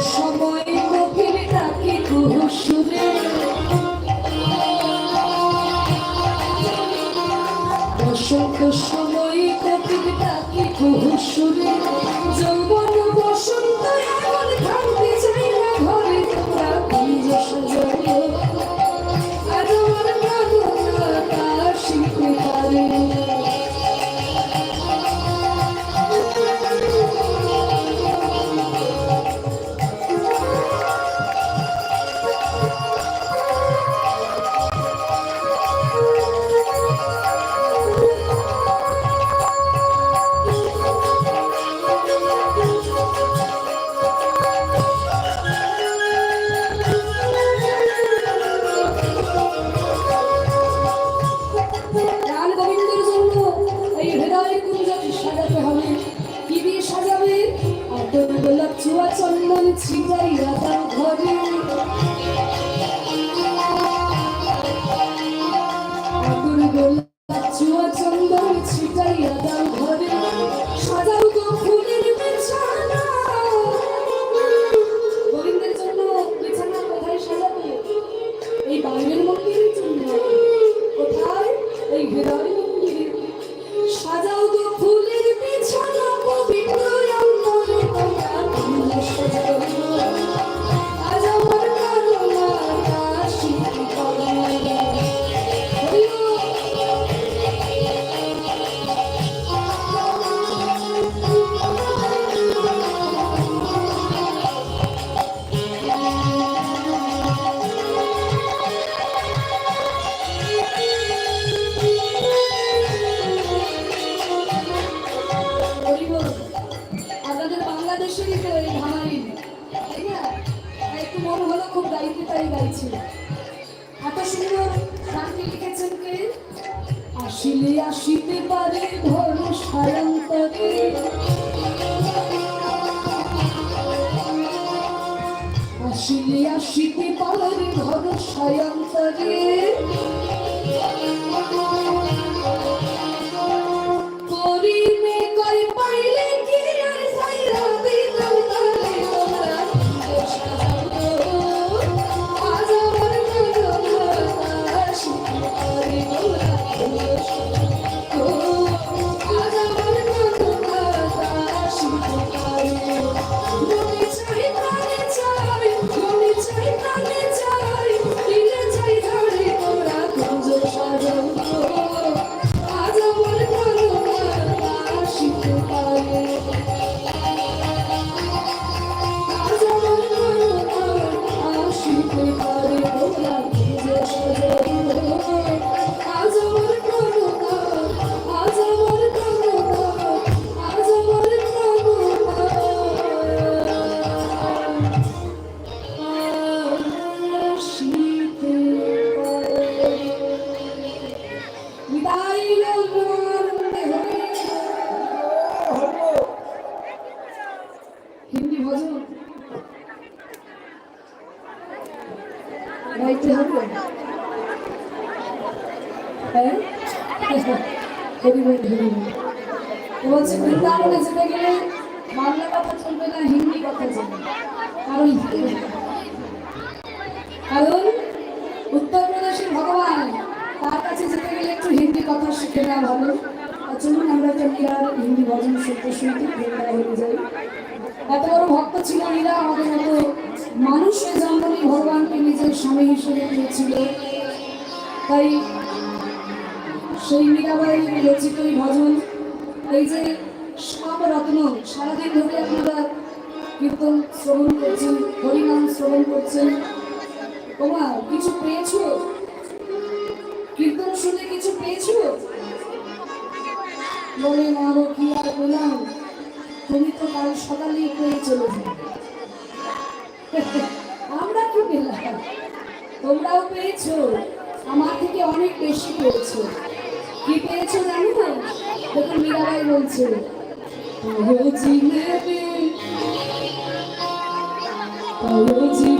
সময় ছিটাইয়া তার ঘরে। কারণ কারণ উত্তরপ্রদেশের ভগবান তার কাছে যেতে গেলে একটু হিন্দি কথা শিখে নেওয়া ভালো। চলুন আমরা একটা হিন্দি ভজন শুনতে শুনতে যাই। এত বড় ভক্ত ছিল মীরা আমাদের মতো মানুষের জন্ম নিয়ে ভগবানকে নিজের স্বামী হিসেবে পেয়েছিল। তাই সেই মীরাবাই রচিত ভজন, এই যে সব রত্ন, সারাদিন ধরে আপনারা কীর্তন শ্রবণ করছেন, হরিনাম শ্রবণ করছেন। ওমা, কিছু পেয়েছ? কীর্তন শুনে কিছু পেয়েছ? বলে না গো কি আর পেলাম তুমি তো কাল সকালেই পেয়ে চলে আমরা কি পেলাম? তোমরাও পেয়েছ, আমার থেকে অনেক বেশি পেয়েছ। কি পেয়েছ জানো? না দেখুন মীরাবাই বলছে "ওহ 呃有一集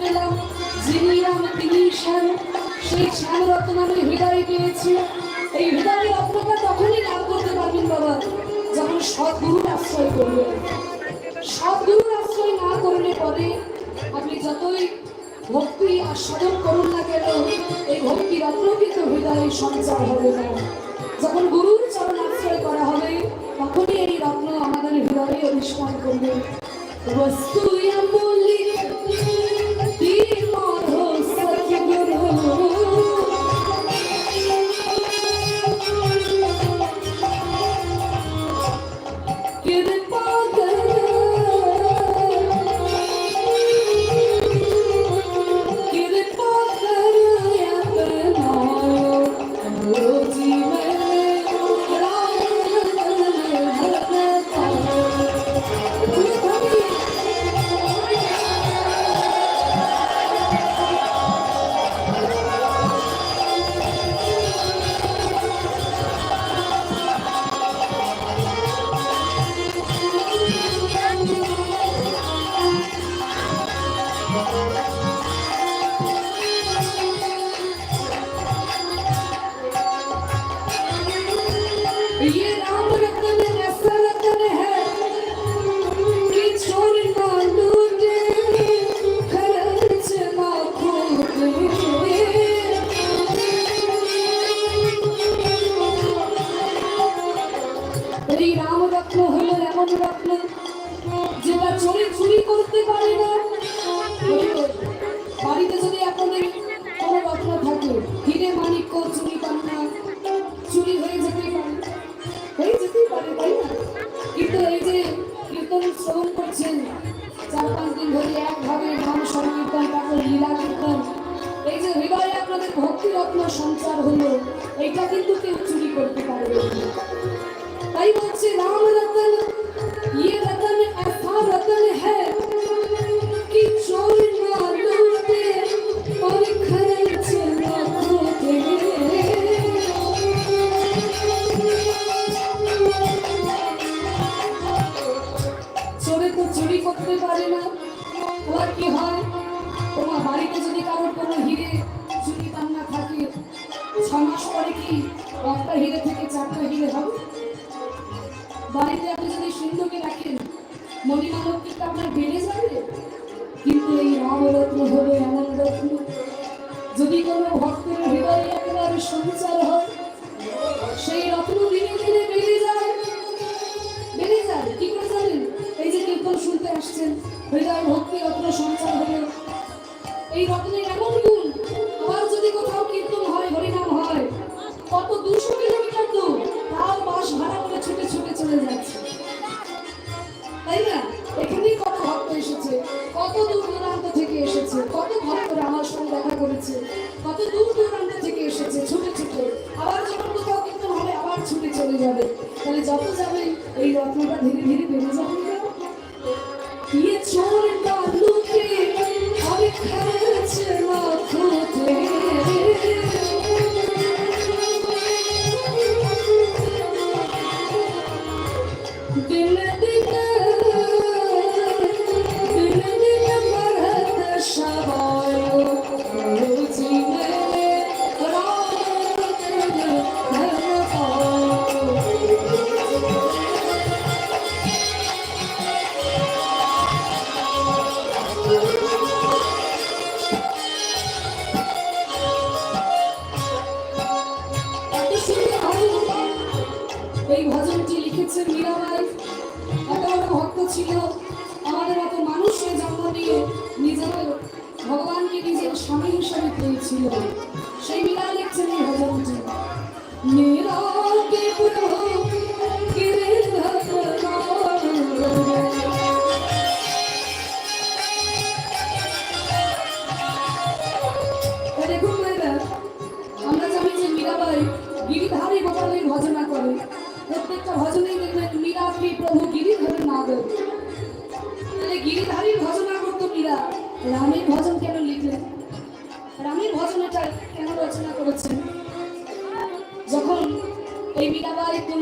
পেলাম, যিনি রাম তিনি শ্যাম সেই শ্যাম রত্ন আমি হৃদয়ে গিয়েছি এই হৃদয়ের রত্নটা তখনই লাভ করতে পারবেন বাবা, যখন সদ্গুরুর আশ্রয় করবেন সদ্গুরুর আশ্রয় না করলে পরে আপনি যতই ভক্তি আর সদন করুন না কেন, এই ভক্তির অপ্রকৃত হৃদয়ে সঞ্চার হবে না। যখন গুরুর চরণ আশ্রয় করা হবে, তখনই এই রত্ন আমাদের হৃদয়ে অনুষ্ঠান করবে। বস্তু মূল্যে Yeah. কিন্তু কেউ চুরি করতে পারবে না। তাই বলছে রাম যদি কোনো ভক্তের হৃদয়ে একেবারে সঞ্চার হয়, সেই রত্ন দিনে দিনে বেড়ে যায়। বেড়ে যায়? কি করে জানেন? এই যে কীর্তন শুনতে আসছেন, হৃদয় ভক্তি রত্ন সঞ্চার হলো। এই রত্নের এমন গুণ? আবার যদি কোথাও কীর্তন হয়, হরিনাম হয়, কত দুশো কিলোমিটার দূর, তাও বাস ভাড়া করে ছুটে ছুটে চলে যাচ্ছে। তাই না? এখানেই কত ভক্ত এসেছে, কত দূর দূরান্ত থেকে এসেছে, কত করেছে। কত দূর দূরান্ত থেকে এসেছে, ছুটে ছুটে। আবার যখন কোথাও কিন্তু হবে, আবার ছুটে চলে যাবে। তাহলে যত যাবে, এই রত্নটা ধীরে ধীরে বেড়ে যাবে। সেই মীরা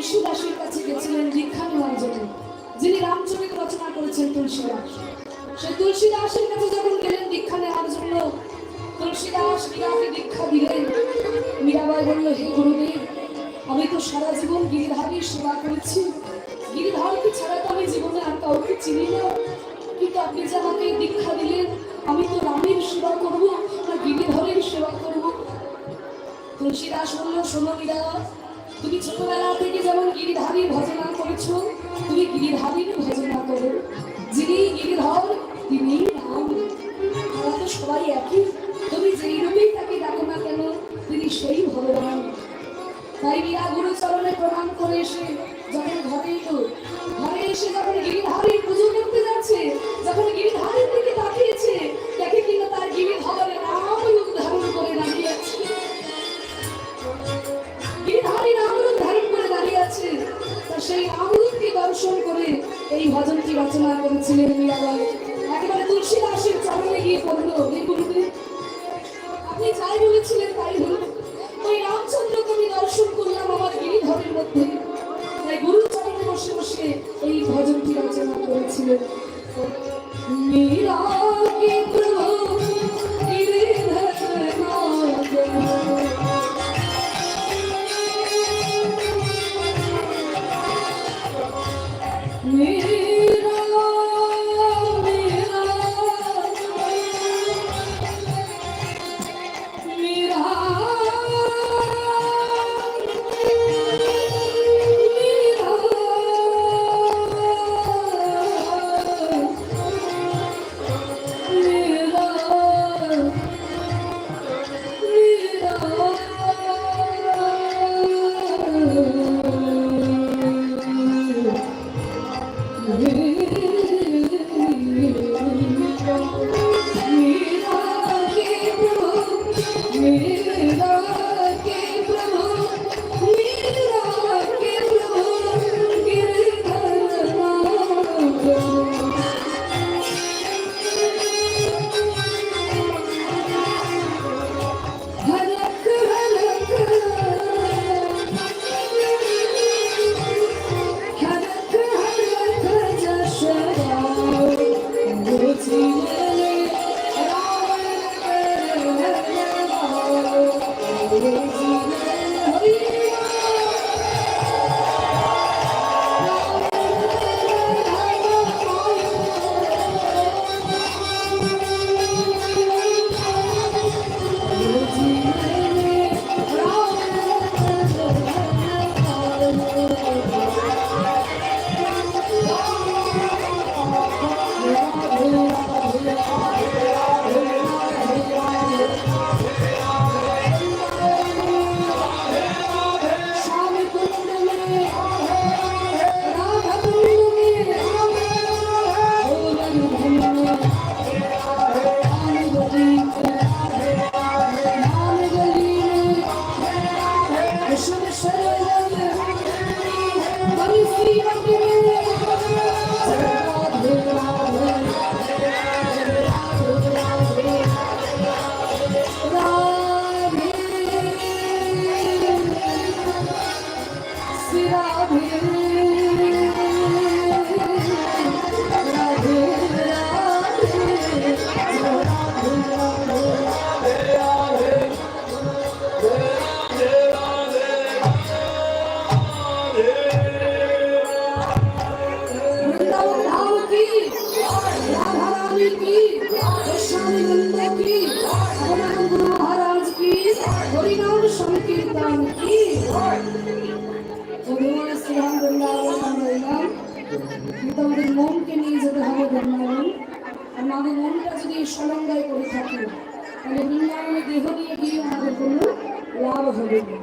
মীরাবাই তুলসীদাসের কাছে গেছিলেন দীক্ষা নেওয়ার জন্য, যিনি রামচরিত রচনা করেছেন তুলসীদাস। সেই তুলসীদাসের কাছে যখন গেলেন দীক্ষা নেওয়ার জন্য, তুলসীদাস মীরাকে দীক্ষা দিলেন। মীরাবাই বলল, হে গুরুদেব, আমি তো সারা জীবন গিরিধারীর সেবা করেছি। গিরিধারকে ছাড়া তো আমি জীবনে আর কাউকে চিনি না। কিন্তু আপনি যে আমাকে দীক্ষা দিলেন, আমি তো রামের সেবা করব না গিরিধরের সেবা করব? তুলসীদাস বলল, শোনো মীরা তুমি ছোটবেলা থেকে যেমন গিরিধারীর ভজনা করেছ, তুমি গিরিধারীর ভজনা করো। যিনি গিরিধর, তিনি তো সবাই একই। তুমি যেই রূপেই তাকে ডাকো না কেন, তিনি সেই ভগবান। তাই মীরা গুরু চরণে প্রণাম করে এসে যখন ঘরে এলো, ঘরে এসে যখন গিরিধারীর পুজো করতে যাচ্ছে, যখন গিরিধারীর দিকে তাকিয়েছে সেই রামরূপকে দর্শন করে এই ভজনটি রচনা করেছিলেন মীরাবাই একেবারে তুলসী দাসের চরণে গিয়ে পড়ল। এই আপনি যাই বলেছিলেন তাই হলো। গোবিন্দ কি হরিনাম গুরু মহারাজ কি হরিনাম সংকীর্তন কি ভগবান শ্রীরাম বৃন্দাবন রইলাম কিন্তু আমাদের মনকে নিয়ে যেতে হবে বৃন্দাবন কারণ আমাদের মনটা যদি সরঙ্গায় করে থাকে তাহলে বৃন্দাবনে দেহ নিয়ে গিয়ে আমাদের কোনো লাভ হবে না।